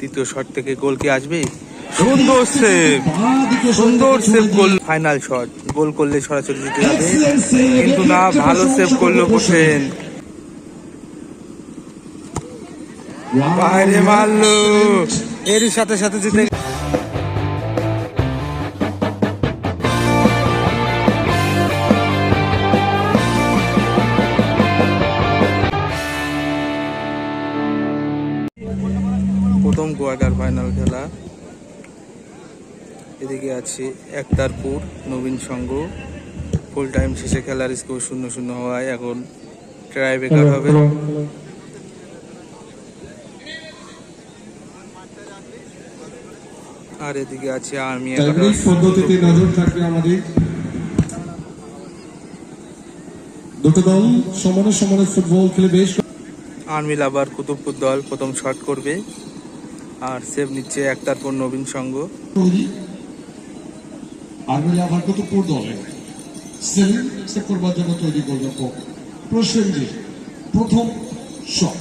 দ্বিতীয় শট থেকে গোল কি আসবে? সুন্দর সেভ সুন্দর save goal final shot goal করলে সরাসরি জিতে যাবে। কিন্তু না ভালো সেভ করল হোসেন। বাইরে মারলো। এরই সাথে সাথে জিতে প্রথম কোয়ার্টার ফাইনাল খেলা। এদিকে আছে একতারপুর নবীন সংঘ। ফুল টাইম শেষে খেলার স্কোর শূন্য শূন্য হওয়ায় এখন ট্রাই বেকার হবে। আর এদিকে আছে আর্মি পদ্ধতিতে নজর থাকবে আমাদের। দুটো দল সমানে সমানে ফুটবল খেলে বেশ আর্মি লাভার কুতুবপুর দল প্রথম শট করবে। আর সেভ নিচ্ছে একতারপুর নবীন সংঘ। আমি আমার কত পুর হবে সেলিম সে করবার জন্য তৈরি করবে প্রসেনজিৎ প্রথম শট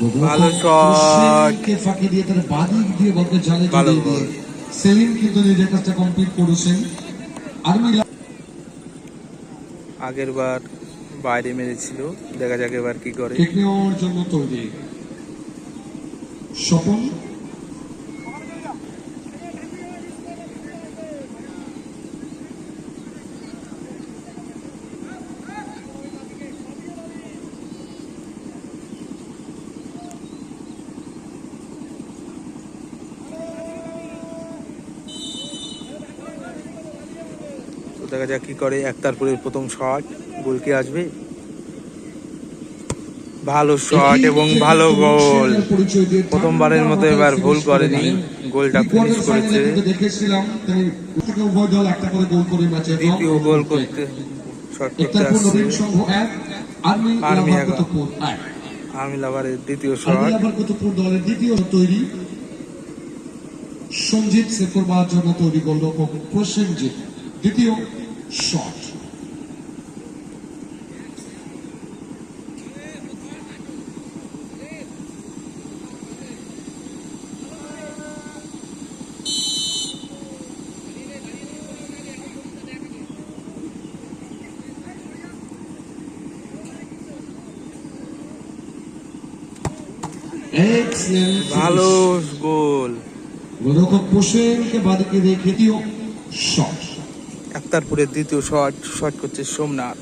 ভালো ফাঁকি দিয়ে তার বাদিক দিয়ে বলকে জালে জড়িয়ে দিয়ে সেলিম কিন্তু নিজের কাজটা কমপ্লিট করেছেন আর্মি আগের বার বাইরে মেরেছিল। দেখা যাক এবার কি করে। টেকনিওর জন্য তৈরি। স্বপন দেখা যাক কি করে। একতারপুরের প্রথম শট গোল কি আসবে। ভালো শট এবং ভালো গোল প্রথমবারের মতো এবার ভুল করেনি। গোলটা ফিনিশ করেছে। দ্বিতীয় গোল করতে শট করতে আসছে। আর্মি আর্মি লাভারের দ্বিতীয় শট দলের দ্বিতীয় তৈরি? সঞ্জিত জন্য তৈরি করল প্রসেনজিৎ, দ্বিতীয় Excellent. ভালো গোল গোলরক্ষক পোষেনকে বাদিকে রেখে দিও শট একতারপুরের দ্বিতীয় শট শট করছে সোমনাথ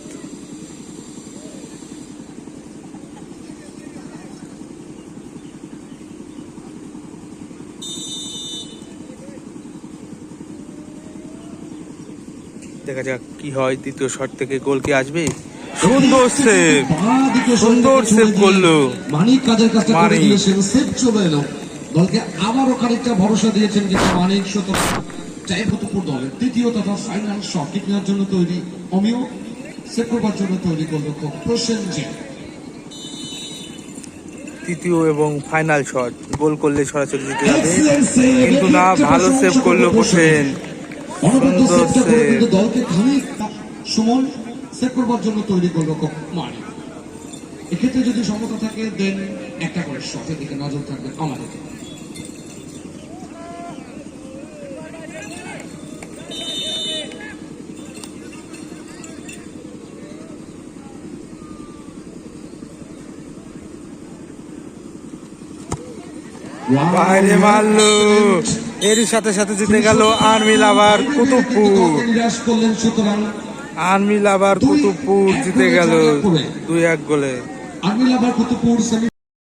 দেখা যাক কি হয় দ্বিতীয় শট থেকে গোল কি আসবে সুন্দর সেভ সুন্দর save করল। মানিক কাজের কাজটা করে। দিয়েছেন সেভ চলে এলো দলকে আবারও খানিকটা ভরসা দিয়েছেন কিন্তু মানিক শত দলের তৃতীয় তথা ফাইনাল শট নেওয়ার জন্য তৈরি অমিয় সেভ করবার জন্য তৈরি করল প্রসেনজিৎ তৃতীয় এবং ফাইনাল শট গোল করলে সরাসরি জিতে যাবে। কিন্তু না ভালো সেভ করল হোসেন সুন্দর কিন্তু দলকে সুমন সেভ করবার জন্য তৈরি করল মানিক এক্ষেত্রে যদি সমতা থাকে দেন একটা করে শটের দিকে নজর থাকবে আমাদের। বাইরে মারলো। এরই সাথে সাথে জিতে গেল army lover Kutubpur. Army lover Kutubpur জিতে গেল দুই এক গোলে। Army lover Kutubpur